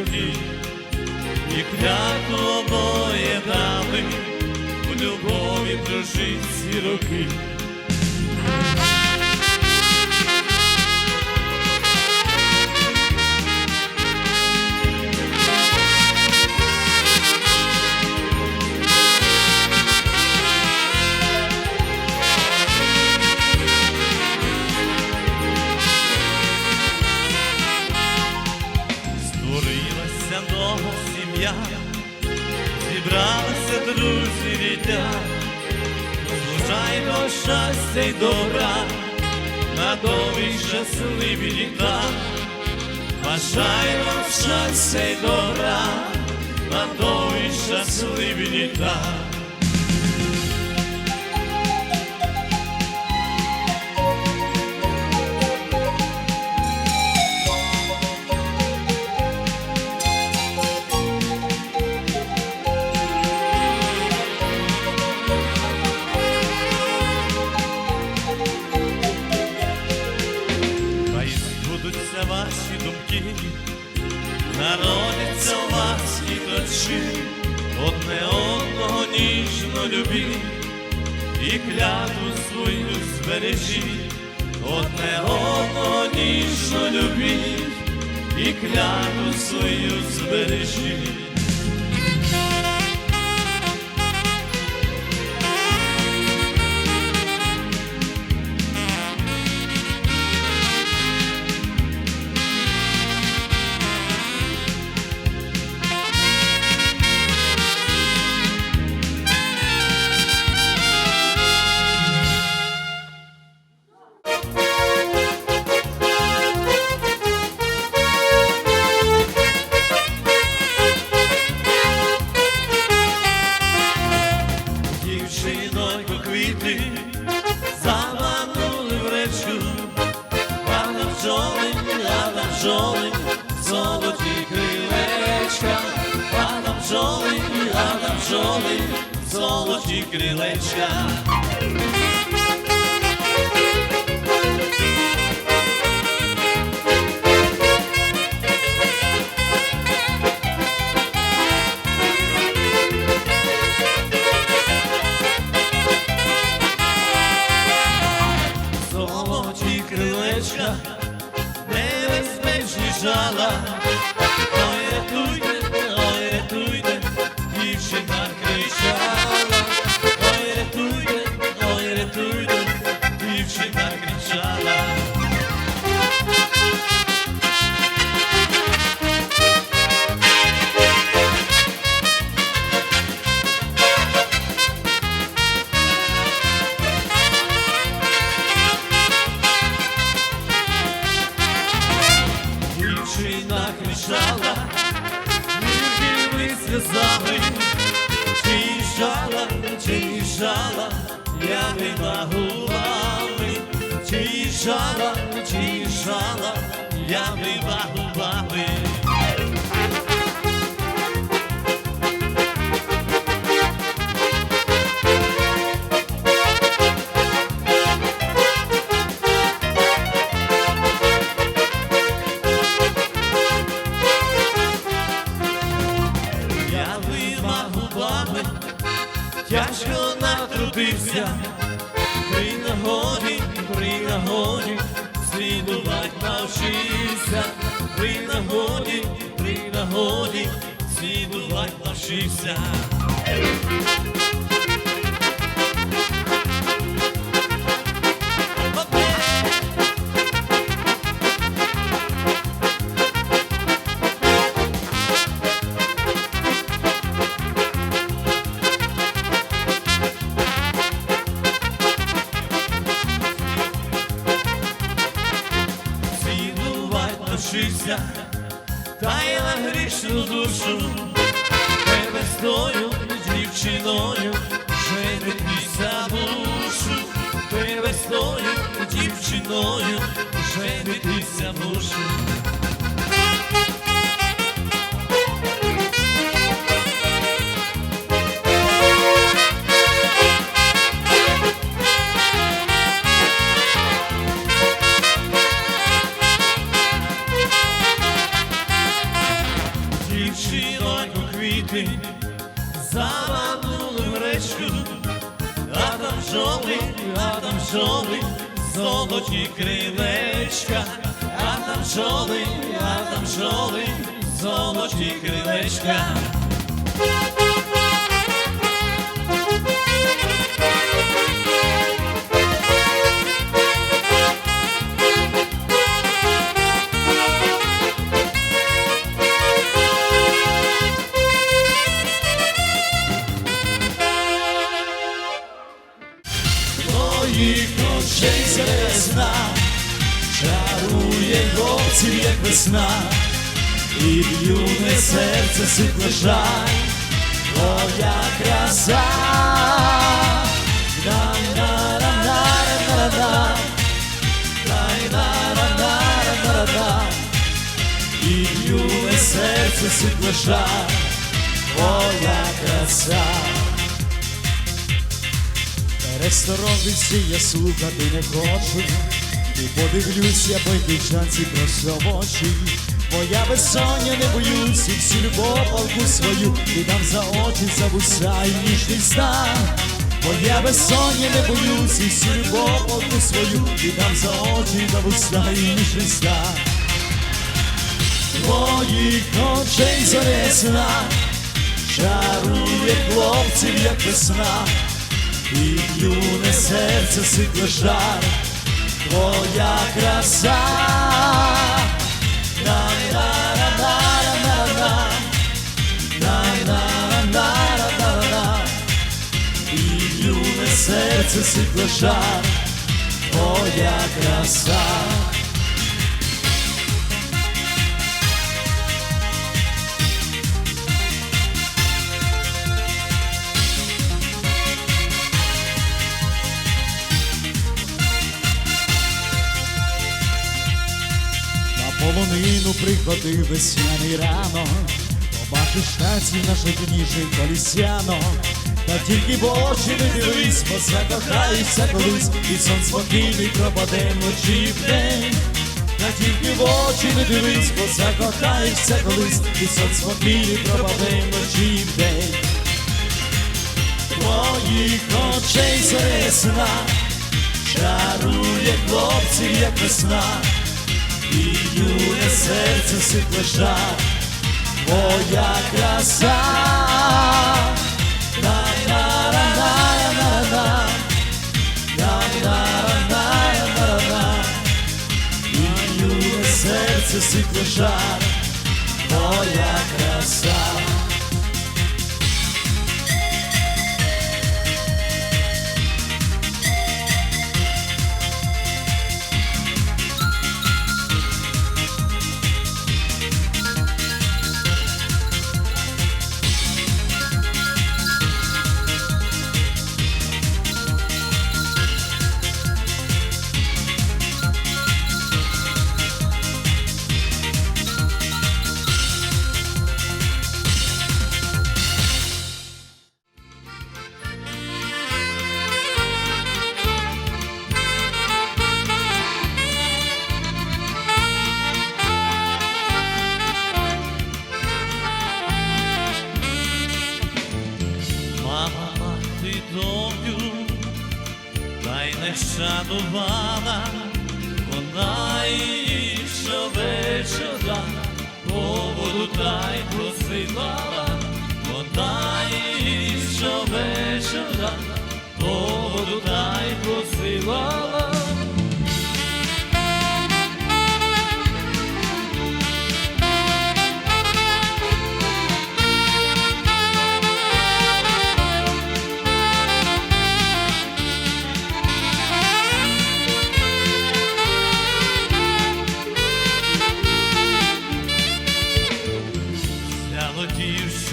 всі і клятву обоє дали, в любові прожить всі роки. Щастя й добра, на довгі щасливі літа, бажаємо щастя й добра, на довгі щасливі літа. Любіть і клятву свою збережіть, одне одного ніжно любіть і клятву свою збережіть. Золоті Дівчина кричала, мірки сльозами, чи їжджала, чи їжджала, я не губами, чи їжджала, чи жала, я не губами. Натрудився, при нагоді, при нагоді, слідувать навчився, при нагоді, при нагоді, слідувать навчився. Та й на грішну душу, тебе з дівчиною, женитися душу, тебе з тою дівчиною, женитися мушу. Бджоли, а там бджоли, золоті крилечка, а там бджоли, а там бджоли, золоті крилечка. Весна, і в юне серце світло жаль, твоя краса. І в юне серце світло жаль, твоя краса. Пересторонився, я слухати не хочу, і подивлюся по дівчанці просто в очі. Моя безсоння не боюсь, і всю любов полку свою і дам за очі, за вуса і ніжний стан. Моя безсоння не боюсь, і всю любов полку свою і дам за очі, за вуса і ніжний стан. Твоїх очей зоресна, чарує хлопців, як весна, і юне серце сипле жар, твоя краса. І юне серце сипле жар, твоя краса. Приходив весняний ранок, побачиш танці наших ніжних колісянок. Та тільки в очі не дивись, бо закохаєшся колись, і сон спокійний пропаде вночі в день. Та тільки в очі не дивись, бо закохаєшся колись, і сон спокійний пропаде вночі в день. Твоїх очей зоресна, чарує хлопців, як весна, і серце сипле жар, твоя краса. На-на-на-на-на-на, на-на-на-на-на-на, серце сипле жар, твоя краса. Та й не шанувала, вона її щовечора поводу та й посилала, вона її щовечора поводу та й посилала.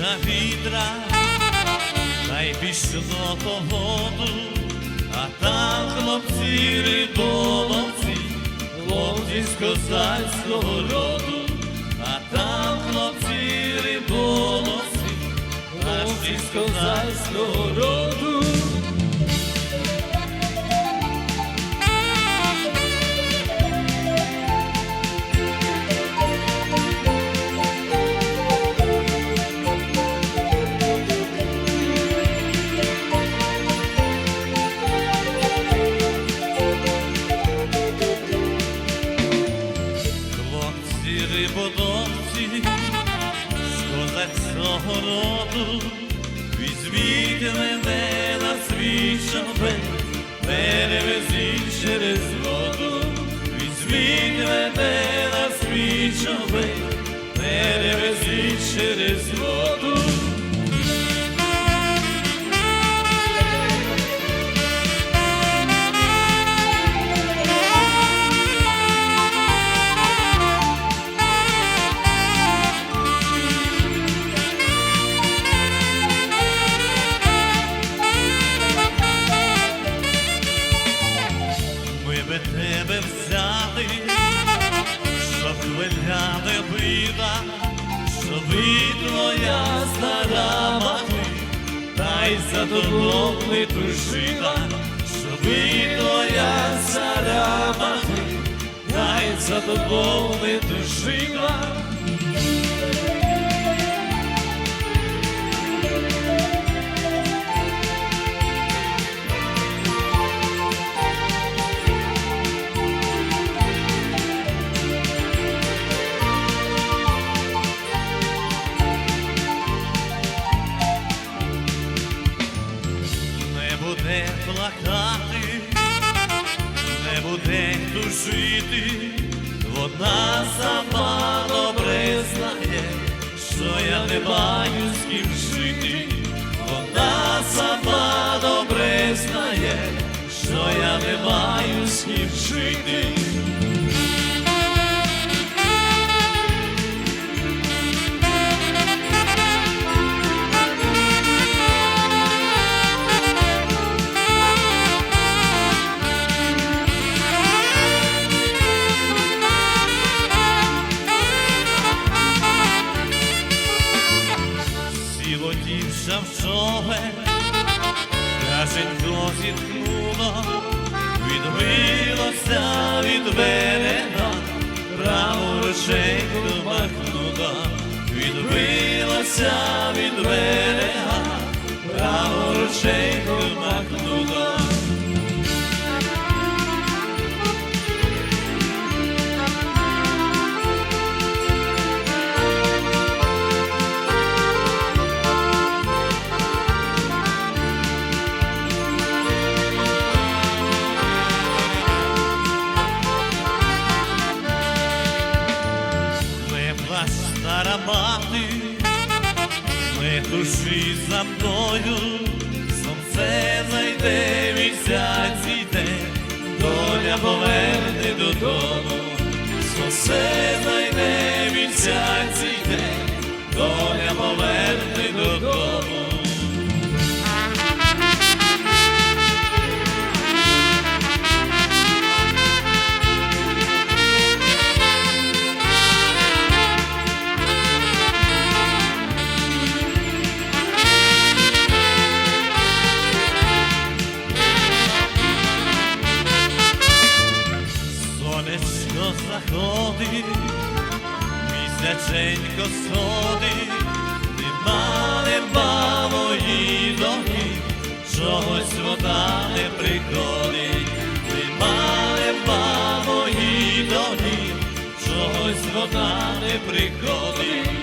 Залетівша вітра, та й пішло по а там хлопці риболовці, хлопці з козацького роду, а там хлопці риболовці, хлопці з козацького роду. я до не пришила, що ви моя царя мати, дай за тобою не душила. неба тихо нема, нема мої ноги, чогось вода не приходить, нема, нема мої ноги, чогось вода не приходить.